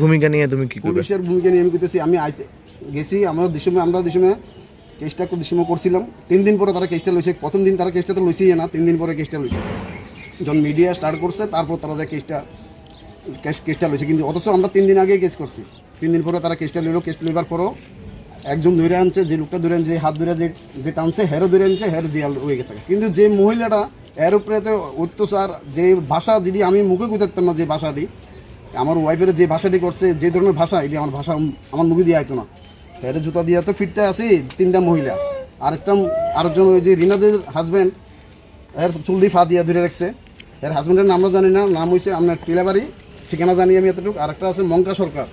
ভূমিকা নিয়ে তুমি কি করবে? পুলিশের ভূমিকা নিয়ে আমি করতেছি আমি আইতে গেছি আমার দেশমে আমরা দেশমে কেসটা একটু দেশমে করছিলাম। তিন দিন পরে তারা কেসটা লইছে প্রথম দিন তারা কেসটা তো লইছেই না তিন দিন পরে কেসটা লইছে। যখন মিডিয়া স্টার্ট করছে তারপর তারা যে কেসটা কেস কেসটা লইছে। কিন্তু অথচ আমরা তিন দিন আগে কেস করছি। তিন দিন পরে তারা কেসটা লইলো কেস লইবার পরও একজন ধরে আনছে, যে লোকটা ধরে আনছে হাত ধরে যে যে টানছে, হেরও ধরে আনছে, হের জিয়াল হয়ে গেছে। কিন্তু যে মহিলাটা, এর উপরে তো অত্যাচার, যে ভাষা যদি আমি মুখে কুতারতাম না যে ভাষাটি, আমার ওয়াইফের যে ভাষাটি করছে, যে ধরনের ভাষা এটি আমার ভাষা আমার মুখে দিয়ে আইতো না। এর জুতা দিয়ে তো ফিরতে আসি তিনটা মহিলা। আরেকটা আরেকজন ওই যে রিনাদের হাজব্যান্ড এর চুল দিয়ে ফা দিয়ে ধরে রাখছে। এর হাজব্যান্ডের নামও জানি না, নাম হয়েছে আপনার টিলাবাড়ি, ঠিকানা জানি আমি এতটুকু। আরেকটা আছে মঙ্কা সরকার।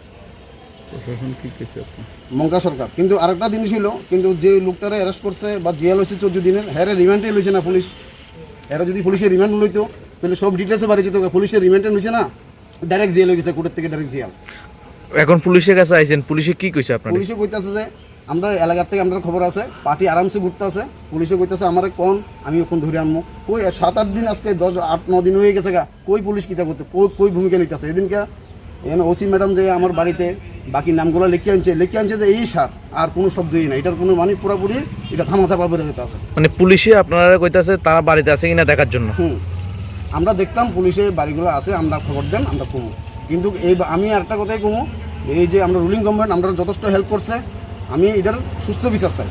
মঙ্কা সরকার। কিন্তু আরেকটা জিনিস ছিল কিন্তু যে লোকটারে অ্যারেস্ট করছে বা জেল হয়েছে চোদ্দ দিনের হ্যাঁ রিমান্ডে লইছে না পুলিশ। এরা যদি পুলিশের রিমান্ড লইতো তাহলে সব ডিটেলসে বাড়ি যেত পুলিশের রিমান্ডে লইছে না ডাইরেক্ট জেল হয়ে গেছে কোর্টের থেকে ডাইরেক্ট জেল এখন পুলিশের কাছে আইছেন পুলিশে কি কইছে আপনার? পুলিশে কইতাছে যে আমরা এলাকার থেকে আমাদের খবর আছে পার্টি আরামসে ঘুরতে আছে। পুলিশে কইতাছে আমার কোন আমি ওখান ধরে আনব কই সাত আট দিন আজকে দশ আট ন দিন হয়ে গেছে গা। কই পুলিশ কিতা করতে? কই কই ভূমিকা নিতেছে? এদিনকে এখানে ওসি ম্যাডাম যে আমার বাড়িতে বাকি নামগুলো লিখে আনছে লিখে আনছে যে এই সার আর কোনো শব্দই না এটার কোনো মানে পুরোপুরি এটা ধামাচাপা বেড়ে যেতে আছে। মানে পুলিশে আপনারা কইতাছে তারা বাড়িতে আছে কিনা দেখার জন্য? হুম। আমরা দেখতাম পুলিশে বাড়িগুলো আছে আমরা খবর দেন আমরা কমু। কিন্তু এই আমি আরেকটা কথাই কমু এই যে আমরা রুলিং গভর্নমেন্ট আমরা যথেষ্ট হেল্প করছে আমি এটার সুস্থ বিচার চাই।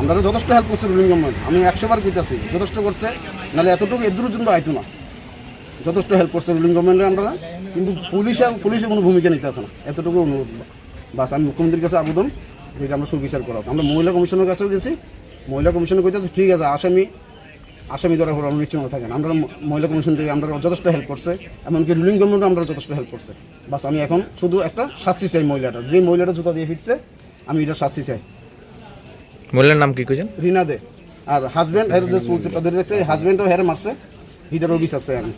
আমরা যথেষ্ট হেল্প করছে রুলিং গভর্নমেন্ট আমি একশো বার কইতাছি যথেষ্ট করছে নাহলে এতটুকু এদূর জন্য আইতো না। যথেষ্ট হেল্প করছে রুলিং গভর্নমেন্টে আমরা। কিন্তু পুলিশে পুলিশে কোনো ভূমিকা নিতে আসে না। এতটুকু অনুরোধ। বাস আমি মুখ্যমন্ত্রীর কাছে আবেদন যে আমরা সুবিচার করা আমরা মহিলা কমিশনের কাছেও গেছি। মহিলা কমিশনে কইতেছে ঠিক আছে আসামি আসামি ধরা পড়া নিশ্চিন্ত থাকেন। আমরা মহিলা কমিশন থেকে আমরা যথেষ্ট হেল্প করছে। এমনকি রুলিং গভর্নমেন্টও আমরা যথেষ্ট হেল্প করছে। বাস আমি এখন শুধু একটা শাস্তি চাই মহিলাটা যে মহিলাটা জুতা দিয়ে ফিরছে আমি এটা শাস্তি চাই। মহিলার নাম কি কইছেন? রিনা দে। আর হাজব্যান্ড হের যে চুল ধরে রাখছে হাজব্যান্ডও হেরে মারছে। হিটার অফিস আছে আমি।